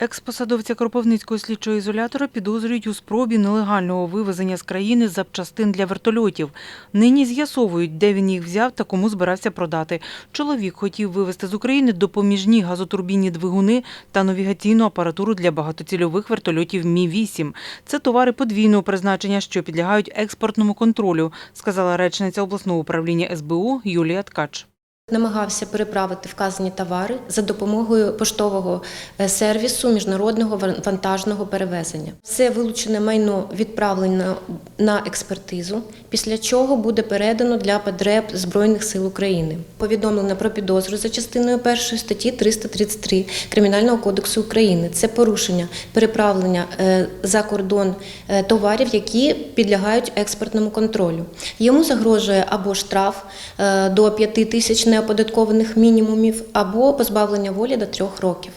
Експосадовця Кропивницького слідчого ізолятора підозрюють у спробі нелегального вивезення з країни запчастин для вертольотів. Нині з'ясовують, де він їх взяв та кому збирався продати. Чоловік хотів вивезти з України допоміжні газотурбінні двигуни та навігаційну апаратуру для багатоцільових вертольотів Мі-8. Це товари подвійного призначення, що підлягають експортному контролю, сказала речниця обласного управління СБУ Юлія Ткач. Намагався переправити вказані товари за допомогою поштового е, сервісу міжнародного ван- вантажного перевезення. Все вилучене майно відправлено на експертизу, після чого буде передано для потреб Збройних сил України. Повідомлено про підозру за частиною першої статті 333 Кримінального кодексу України. Це порушення переправлення е, за кордон е, товарів, які підлягають експортному контролю. Йому загрожує або штраф до 5 тисяч неоподаткованих мінімумів, або позбавлення волі до трьох років.